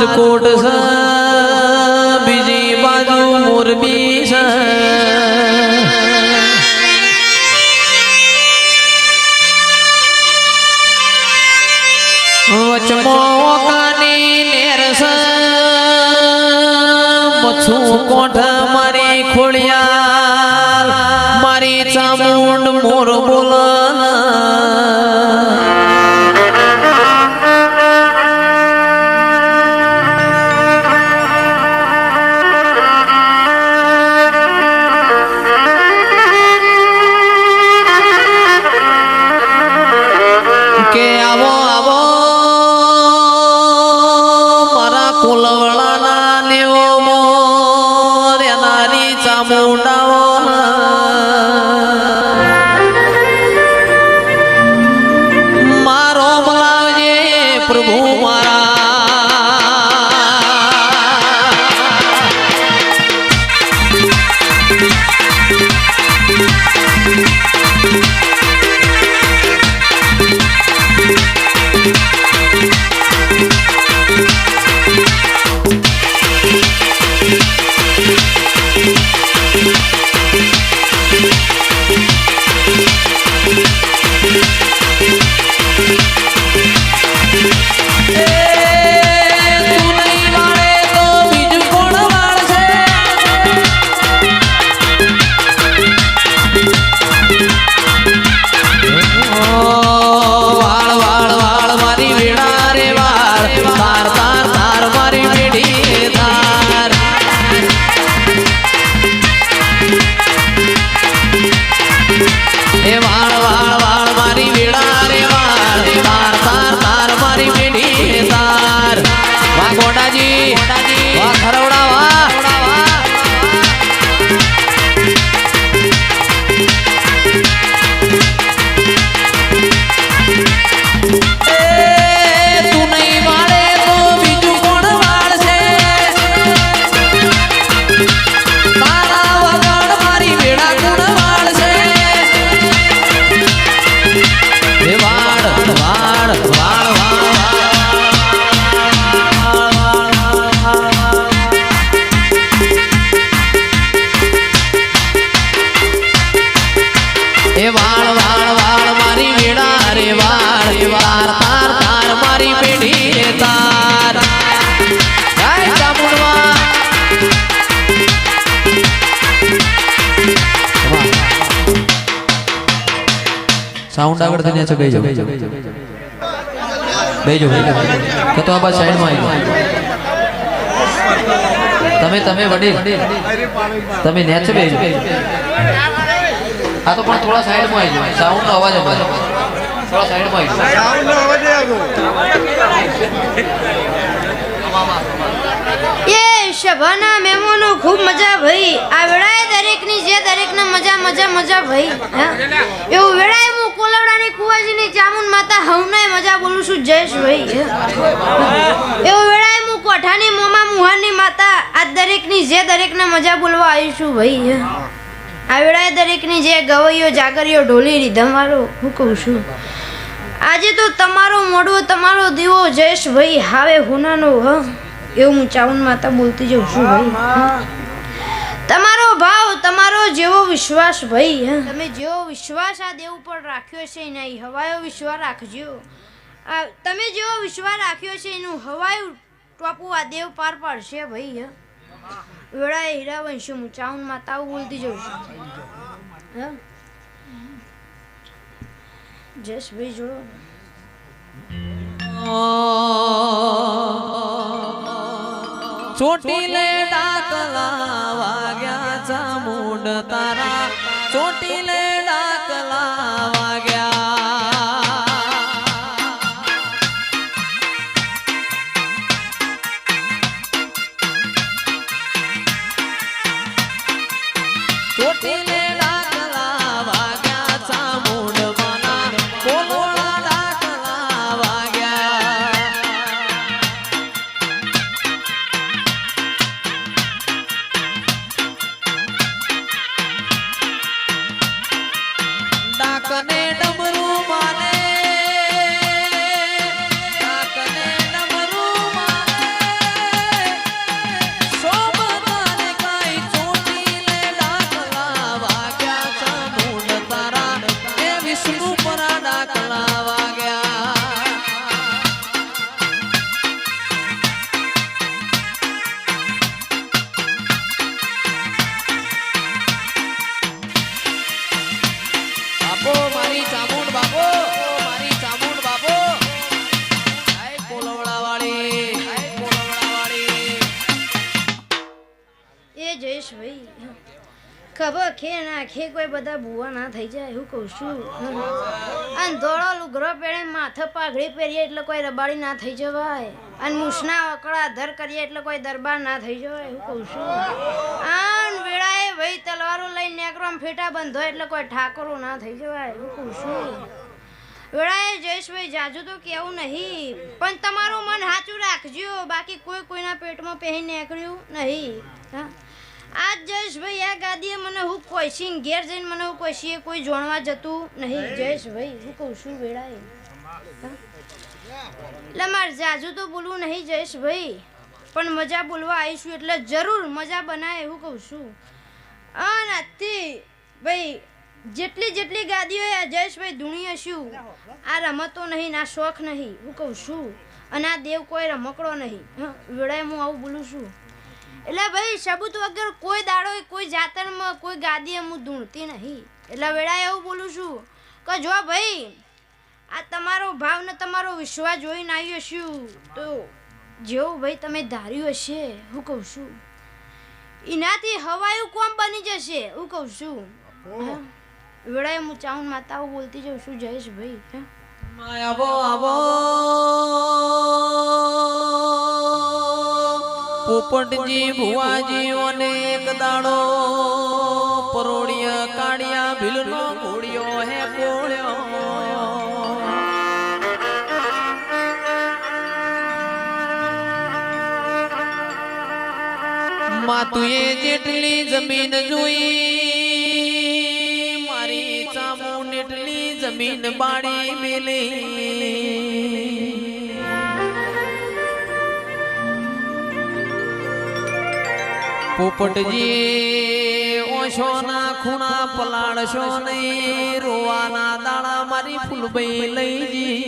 રાજકોટ છે બીજી બાજુ મોરબી છે વચમાં ઓકાની નેર છે મચ્છું કોઠ મારી ખોળિયા, મારી ચામુંડ મોર બોલના સાઉન્ડ આગળ થઈને છે બેજો. બેજો બેજો. કે તો આ બસ સાઈડમાં આવી. તમે તમે વડીલ. તમે નેચે બેજો. આ તો પણ થોડા સાઈડમાં આવી જાય સાઉન્ડ નો અવાજ અમારે. થોડા સાઈડમાં આવી જાઓ એ સભાના મહેમાનો ખૂબ મજા ભઈ. આ વેળાએ દરેકની જે દરેકને મજા મજા મજા ભઈ? એવું વેળાએ હું કોલવડાની કુવાજીની ચામુંડ માતા હવને મજા બોલું છું, જયેશ ભાઈ એવું વેળાએ હું કોઠાની મોમા મુહાની માતા આ દરેકની જે દરેકને મજા બોલવા આવી છું ભાઈ આ વેળાએ દરેકની જે ગવૈયો, જાગરીઓ ઢોલી રીધમ વાળો હું કહું છું. આજે તો તમારો મોડવો તમારો દીવો જયેશ ભાઈ, હાવે હુનાનો, હ? એવું હું ચાવન માતા બોલતી જઉં છું ભાઈ. તમારો ભાવ તમારો જેવો વિશ્વાસ ભાઈ હા. તમે જેવો વિશ્વાસ આ દેવ ઉપર રાખ્યો છે નહીં હવાયો વિશ્વાસ રાખજો. આ તમે જેવો વિશ્વાસ રાખ્યો છે એનું હવાયું ટોપું આ દેવ પાર પાડશે ભાઈ હા. હીરા હીરાવંશ હું ચાવન માતા બોલતી જઉં છું. હા. ભાઈ જોડો. ચોટીલે छोटीले डाकला वाग्याचा मूड तारा. छोटीले डाकला वाग्या. छोटीले ખબર ખે ના ખે કોઈ બધા ભૂવા ના થઈ જાય એવું કહું છું. અને ધોળો લુગરો પહેરે, માથે પાઘડી પહેરીએ એટલે કોઈ રબાડી ના થઈ જવાય. અને મૂછના અકળા ધર કરીએ એટલે કોઈ દરબાર ના થઈ જવાય એવું કહું છું. આન વેળાએ ભાઈ તલવારો લઈને નેકરો ફેટા બંધો એટલે કોઈ ઠાકોરો ના થઈ જવાય એવું કહું છું. વેળાએ જયેશભાઈ જાજુ તો કેવું નહીં. પણ તમારું મન સાચું રાખજો. બાકી કોઈ કોઈના પેટમાં પહેરી નીકળ્યું નહીં. હા? આજ જયેશભાઈ આ ગાદીએ મને હું કોઈશી ઘેર જઈને મને હું કોઈશીએ કોઈ જોણવા જતું નહીં. જયેશભાઈ હું કહું છું વેળાએ. એટલે મારે જાજુ તો બોલવું નહીં જયેશભાઈ પણ મજા બોલવા આવીશું એટલે જરૂર મજા બનાય એવું કહું છું. આ નથી ભાઈ જેટલી જેટલી ગાદીઓ આ જયેશભાઈ ધૂણી હશું આ રમતો નહીં ના શોખ નહીં હું કહું છું. અને આ દેવ કોઈ રમકડો નહીં. વેળાએ હું આવું બોલું છું. એટલે ભાઈ સબૂત વગર કોઈ દાડો કોઈ જાતરમાં કોઈ ગાદીએ હું ધૂણતી નહીં. એટલે વેળા એવું બોલું છું કે જો ભાઈ આ તમારો ભાવ ને તમારો વિશ્વાસ જોઈને આવ્યો છું તો જેવું ભાઈ તમે ધાર્યું હશે હું કહું છું. એનાથી હવાયું કોમ બની જશે હું કહું છું. હા? વેળાએ હું ચાઉન માતાઓ બોલતી જઉં છું જયેશ ભાઈ આવો આવો. પોપટજી ભુવાજી અને એક દાડો પરોડિયા કાળિયા ભીલનો ઘોડિયો હે કોળ્યો માતુએ જેટલી જમીન જોઈ, મારી ચામુન એટલી જમીન બાળી મેલી. પોપટજી ઓશોના ખૂણા પલાળશો નહીં, રોવાના દાણા મારી ફૂલબઈ લઈ જી.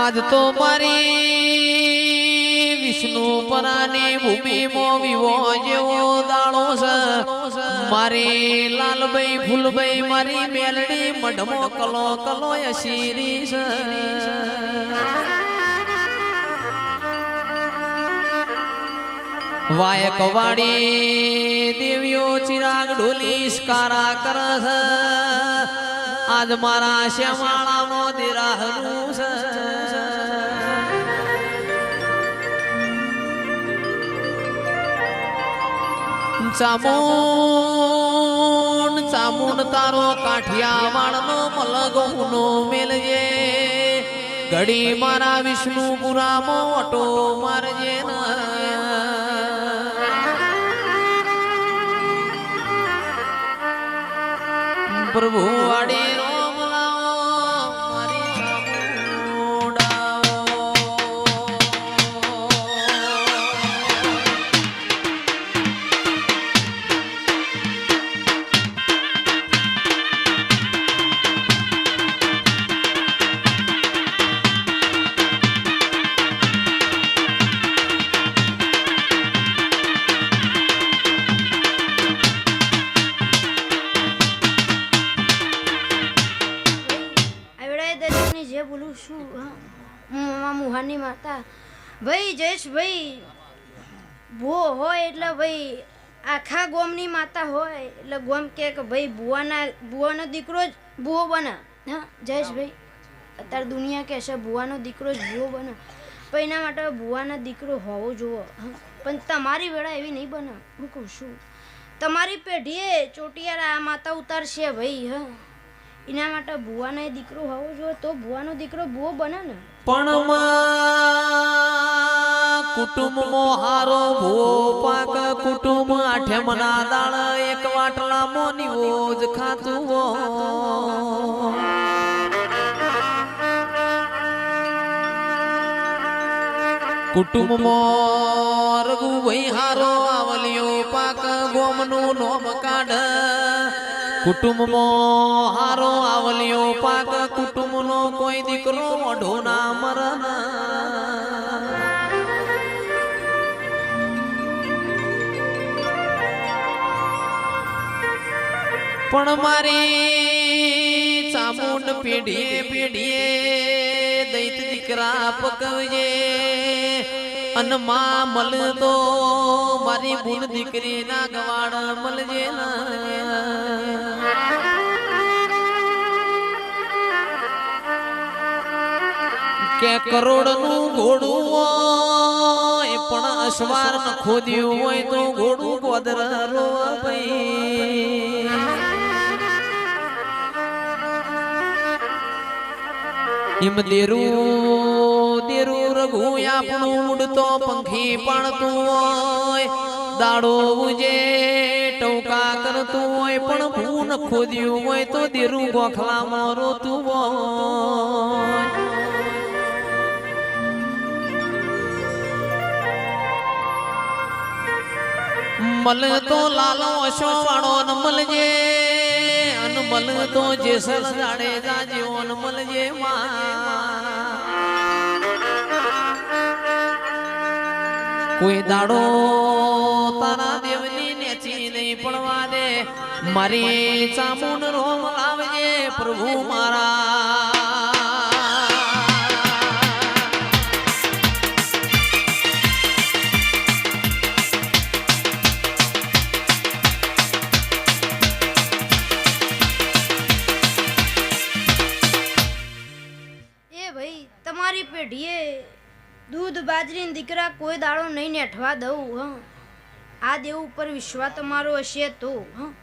આજ તો મારી વિષ્ણુ પરાની ભૂમિમાં વિવો જેવો દાણો છે. મારી લાલભાઈ ફૂલભાઈ મારી મેલડી, મઢમો કલો કલો અશીરી છે. વાયક વાડી દેવીઓ ચિરાગ ઢોલી સ્કારા કરે છે આજ મારા શ્યામાળામાં દેરાહનું છે ચામુન ચામુન તારો કાઠિયાવાડનો મલગોનો મેલજે. ઘડી મારા વિષ્ણુપુરામાં ઓટો મારજે ના. પ્રભુ વાડી બોલું શું? મામા મુહાની માતા. ભાઈ જયેશભાઈ ભૂવો હોય એટલે ભાઈ આખા ગોમની માતા હોય એટલે ગોમ કે ભાઈ ભુવાના, ભુવાનો દીકરો જ ભૂવો બને. હા જયેશભાઈ અત્યારે દુનિયા કહેશે ભુવાનો દીકરો જ ભૂવો બને. પણ એના માટે ભુવાના દીકરો હોવો જોવો. પણ તમારી વેળા એવી નહીં બને. હું કહું છું. તમારી પેઢીએ ચોટિયારા માતા ઉતારશે ભાઈ, હા. એના માટે ભુવાનો દીકરો હોવો જોઈએ તો ભુવાનો દીકરો ભુવો બને ને પણ કુટુંબ કુટુંબમાં હારો ભુવો પાક કુટુંબ આઠમના દાળ એક વાટલામાં નીવો જ ખાતું હો. કુટુંબમાં રઘુભાઈ હારો આવલિયો પાક ગોમનું નોમ કાઢ કુટુંબમાં હારો આવલિયો પાક, કુટુંબનો કોઈ દીકરો મોઢો ના મરણ પણ મારી ચામુંડ પેઢીએ પેઢીએ દૈત દીકરા પકવજે અનમાં મળતો મારી ભૂલ દીકરી ના ગવાડ મળજે ના. કે કરોડનું ઘોડું હોય, પણ અસવાર ખોદ્યું હોય તો ઘોડું ગોદર હિમ દેરું દેરું રઘુ આપણું ઉડતો પંખી પાણતું હોય, દાડો ઉજે, ટોકા કરતું હોય, પણ ભૂન ખોદ્યું હોય તો દેરું ગોખલામાં રોતું હોય. મલ તો લાલો અશો વાળો ન મલજે અન મલ તો જેસર જાડે જાજ્યો ન મલજે માં. કોઈ દાડો તારા દેવની નેચી નહીં પડવા દે મારી ચામુન રોમ આવજે પ્રભુ મારા. પેઢીએ દૂધ બાજરીના દીકરા કોઈ દાડો નહીં નેઠવા દઉં, હં. આ દેવ ઉપર વિશ્વાસ તમારો હશે તો, હં.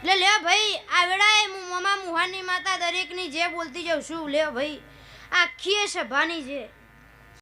એટલે લે ભાઈ, આ વેળાએ હું મમા મુહાની માતા દરેકની જે બોલતી જાઉં છું, લે ભાઈ. આખી સભાની છે